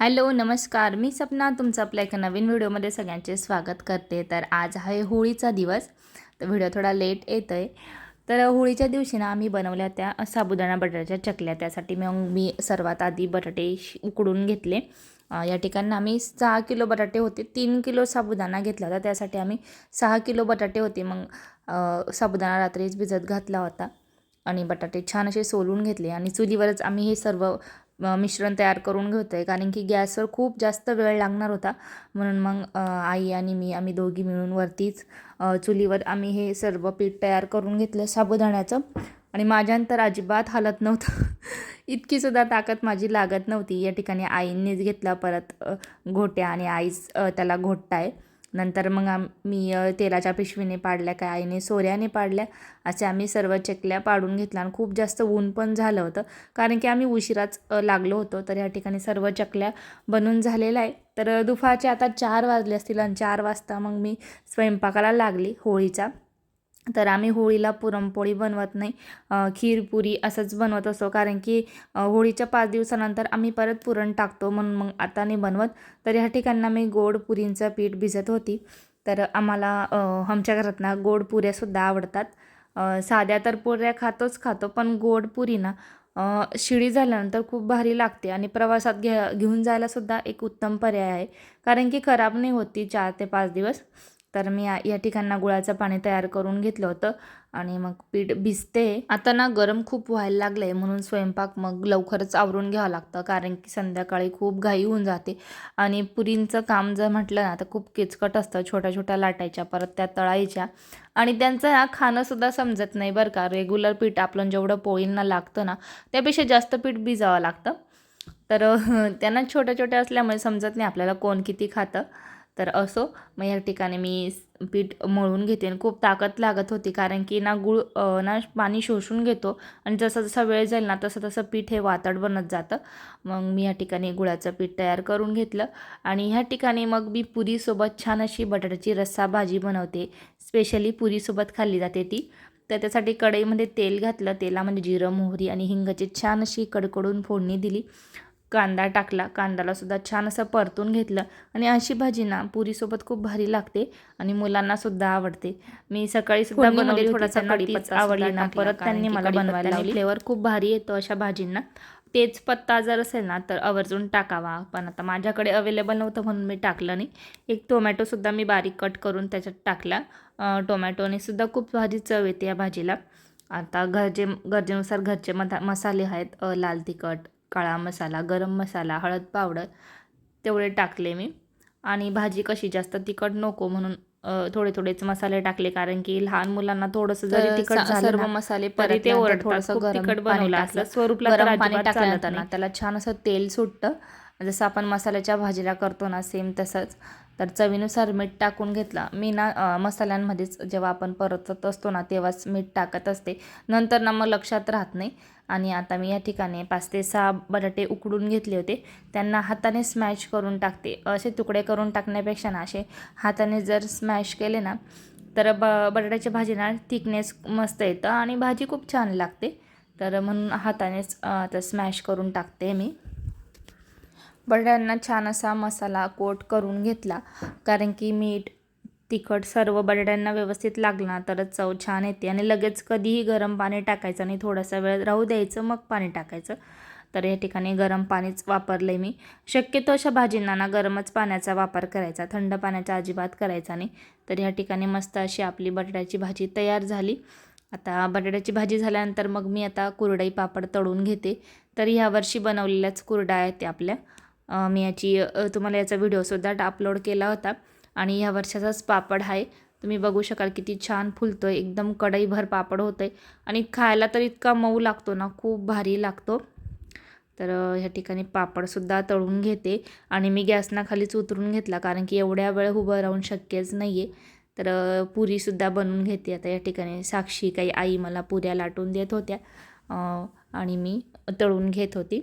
Hello नमस्कार. मी सपना तुमचं आपल्या एका नवीन व्हिडिओमध्ये सगळ्यांचे स्वागत करते. तर आज आहे होळीचा दिवस. तर व्हिडिओ थोडा लेट येतो आहे तर होळीच्या दिवशी ना आम्ही बनवल्या त्या साबुदाणा बटाट्याच्या चकल्या. त्यासाठी मग मी सर्वात आधी बटाटे श- उकडून घेतले. या ठिकाणी आम्ही सहा किलो बटाटे होते. तीन किलो साबुदाणा घेतला होता. त्यासाठी आम्ही सहा किलो बटाटे होते. मग साबुदाणा रात्रीच भिजत घातला होता. आणि बटाटे छान असे सोलून घेतले. आणि चुलीवरच आम्ही हे सर्व मिश्रण तयार करून घेतो आहे कारण की गॅसवर खूप जास्त वेळ लागणार होता. म्हणून मग आई आणि मी आम्ही दोघी मिळून वरतीच चुलीवर आम्ही हे सर्व पीठ तयार करून घेतलं साबुदाण्याचं. आणि माझ्यानंतर अजिबात हालत नव्हतं. इतकीसुद्धा ताकद माझी लागत नव्हती. या ठिकाणी आईंनीच घेतला परत घोट्या आणि आईच त्याला घोटताय नंतर मग आम मी तेलाच्या पिशवीने पाडल्या काय आईने सोऱ्याने पाडल्या असे आम्ही सर्व चकल्या पाडून घेतल्या आणि खूप जास्त ऊन पण झालं होतं. कारण की आम्ही उशिराच लागलो होतो तर या ठिकाणी सर्व चकल्या बनून झालेल्या आहे तर दुपारचे आता चार वाजले असतील आणि चार वाजता मग मी स्वयंपाकाला लागली होळीचा. तर आम्ही होळीला पुरणपोळी बनवत नाही. खीरपुरी असंच बनवत असतो कारण की होळीच्या पाच दिवसानंतर आम्ही परत पुरण टाकतो म्हणून मग आता नाही बनवत. तर ह्या ठिकाणी मी गोड पुरींचं पीठ भिजत होती. तर आम्हाला आमच्या घरात ना गोड पुऱ्यासुद्धा आवडतात. साध्या तर पुऱ्या खातोच खातो पण गोड पुरी ना शिडी शिळी झाल्यानंतर खूप भारी लागते आणि प्रवासात घे घेऊन जायलासुद्धा एक उत्तम पर्याय आहे. कारण की खराब नाही होती चार ते पाच दिवस. तर मी या या गुळाचं पाणी तयार करून घेतलं होतं आणि मग पीठ भिजते. आता ना गरम खूप व्हायला लागलं आहे म्हणून स्वयंपाक मग लवकरच आवरून घ्यावं लागतं कारण की संध्याकाळी खूप घाई होऊन जाते. आणि पुरींचं काम जर म्हटलं ना तर खूप किचकट असतं छोट्या छोट्या लाटायच्या परत त्या तळायच्या. आणि त्यांचं ना खाणंसुद्धा समजत नाही बरं का. रेग्युलर पीठ आपलं जेवढं पोळींना लागतं ना त्यापेक्षा जास्त पीठ भिजावं लागतं. तर त्यांना छोट्या छोट्या असल्यामुळे समजत नाही आपल्याला कोण किती खातं. तर असो मग या ठिकाणी मी पीठ मळून घेते आणि खूप ताकद लागत होती. कारण की ना गुळ ना पाणी शोषून घेतो आणि जसा जसा वेळ जाईल ना तसं तसं पीठ हे वातड बनत जातं. मग मी ह्या ठिकाणी गुळाचं पीठ तयार करून घेतलं आणि ह्या ठिकाणी मग मी पुरीसोबत छान अशी बटाट्याची रस्सा भाजी बनवते. स्पेशली पुरीसोबत खाल्ली जाते ती. तर त्यासाठी कढईमध्ये तेल घातलं. तेलामध्ये जिरं मोहरी आणि हिंगाची छान अशी कडकडून फोडणी दिली. कांदा टाकला. कांद्याला सुद्धा छान असं परतून घेतलं. आणि अशी भाजी ना पुरीसोबत खूप भारी लागते आणि मुलांना सुद्धा आवडते. मी सकाळी सुद्धा बनवली थोडासा कढीपत्ता आवडली ना. परत त्यांनी मला बनवायला लावली. फ्लेवर खूप भारी येतो अशा भाजींना. तेच पत्ता जर असेल ना तर आवर्जून टाकावा. पण आता माझ्याकडे अवेलेबल नव्हतं म्हणून मी टाकलं नाही. एक टोमॅटोसुद्धा मी बारीक कट करून त्याच्यात टाकला. टोमॅटोने सुद्धा खूप भारी चव येते या भाजीला. आता गरजे गरजेनुसार घरचे मधा मसाले आहेत लाल तिखट काळा मसाला गरम मसाला हळद पावडर तेवढे टाकले मी. आणि भाजी कशी जास्त तिखट नको म्हणून थोडे थोडेच मसाले टाकले कारण की लहान मुलांना थोडंसं जरी तिखट सर्व मसाले तरी ते परतल्यानंतर ओरडतात. थोडंसं खूप गरम तिखट पाणी बनवलं टाकलं. असलं स्वरूपला पाणी टाकल्यानंतर त्याला छान असं तेल सुटतं. जसं आपण मसाल्याच्या भाजीला करतो ना सेम तसंच. तर चवीनुसार मीठ टाकून घेतलं. मी ना मसाल्यांमध्येच जेव्हा आपण परतत असतो ना तेव्हाच मीठ टाकत असते. नंतर ना मग लक्षात राहत नाही. आणि आता मी या ठिकाणी पाच ते सहा बटाटे उकडून घेतले होते. त्यांना हाताने स्मॅश करून टाकते. असे तुकडे करून टाकण्यापेक्षा ना असे हाताने जर स्मॅश केले ना तर ब बटाट्याची भाजी ना थिकनेस मस्त येतं आणि भाजी खूप छान लागते. तर म्हणून हातानेच तर आता स्मॅश करून टाकते मी. बटाट्यांना छान असा मसाला कोट करून घेतला. कारण की मीठ तिखट सर्व बटाट्यांना व्यवस्थित लागला तरच चव छान येते. आणि लगेच कधीही गरम पाणी टाकायचं आणि थोडासा वेळ राहू द्यायचं मग पाणी टाकायचं. तर या ठिकाणी गरम पाणीच वापरलं मी. शक्यतो अशा भाजींना ना गरमच पाण्याचा वापर करायचा थंड पाण्याचा अजिबात करायचा नाही. तर या ठिकाणी मस्त अशी आपली बटाट्याची भाजी तयार झाली. आता बटाट्याची भाजी झाल्यानंतर मग मी आता कुरडई पापड तळून घेते. तर ह्या वर्षी बनवलेल्याच कुरडा आहेत त्या आपल्या. मी याची तुम्हाला याचा व्हिडिओसुद्धा अपलोड केला होता. आणि ह्या वर्षाचाच पापड आहे. तुम्ही बघू शकाल किती छान फुलतो आहे एकदम कढईभर पापड होतं आहे आणि खायला तर इतका मऊ लागतो ना खूप भारी लागतो. तर ह्या ठिकाणी पापडसुद्धा तळून घेते. आणि मी गॅसना खालीच उतरून घेतला कारण की एवढ्या वेळ उभं राहून शक्यच नाही आहे तर पुरीसुद्धा बनवून घेते. आता या ठिकाणी साक्षी काही आई मला पुऱ्या लाटून देत होत्या. आणि मी तळून घेत होती.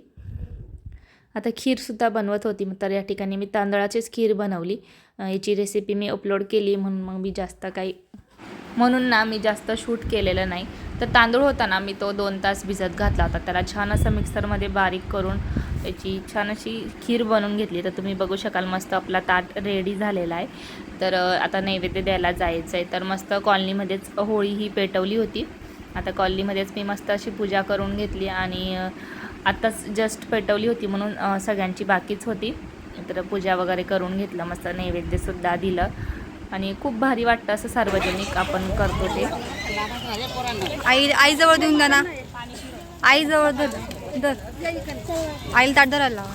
आता खीरसुद्धा बनवत होती. मग तर या ठिकाणी मी तांदळाचीच खीर बनवली. याची रेसिपी मी अपलोड केली म्हणून मग मी जास्त काही म्हणून ना मी जास्त शूट केलेलं नाही. तर तांदूळ होता ना मी तो दोन तास भिजत घातला होता. त्याला छान असं मिक्सरमध्ये बारीक करून याची छान अशी खीर बनवून घेतली. तर तुम्ही बघू शकाल मस्त आपला ताट रेडी झालेला आहे. तर आता नैवेद्य द्यायला जायचं आहे तर मस्त कॉलनीमध्येच होळी ही पेटवली होती. आता कॉलनीमध्येच मी मस्त अशी पूजा करून घेतली आणि आत्ताच जस्ट पेटवली होती म्हणून सगळ्यांची बाकीच होती. तर पूजा वगैरे करून घेतलं मस्त नैवेद्यसुद्धा दिलं. आणि खूप भारी वाटतं असं सार्वजनिक आपण करतो ते. आई आईजवळ देऊन द्या ना. आईजवळ धर धर. आईला ताट धरायला लावा.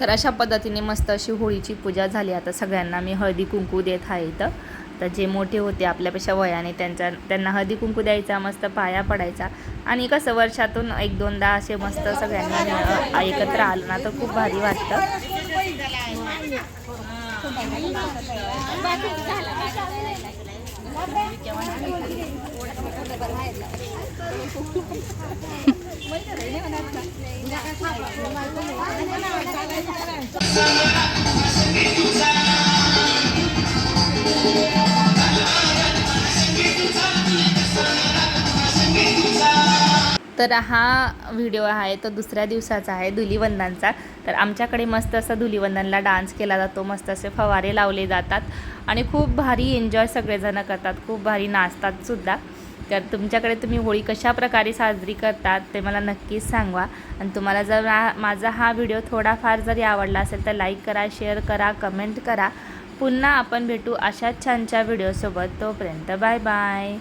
तर अशा पद्धतीने मस्त अशी होळीची पूजा झाली. आता सगळ्यांना मी हळदी कुंकू देत आहे इथं. तर जे मोठे होते आपल्यापेक्षा वयाने त्यांच्या त्यांना हळदी कुंकू द्यायचा मस्त पाया पडायचा. आणि कसं वर्षातून एक दोनदा असे मस्त सगळ्यांना एकत्र आलं ना तर खूप भारी वाटतं. तर हा व्हिडिओ आहे तो दुसऱ्या दिवसाचा आहे धुलीवंदनचा. तर आमच्याकडे मस्त असं धुलीवंदनला डान्स केला जातो मस्त असे फवारे लावले जातात. आणि खूप भारी एन्जॉय सगळेजणं करतात खूप भारी नाचतात सुद्धा. तर तुमच्याकडे तुम्ही होळी कशा प्रकारे साजरी करतात ते मला नक्कीच सांगा. आणि तुम्हाला जर माझा हा व्हिडिओ थोडाफार जरी आवडला असेल तर लाईक करा शेअर करा कमेंट करा. पुन्हा आपण भेटू अशाच छानच्या व्हिडिओसोबत तोपर्यंत बाय बाय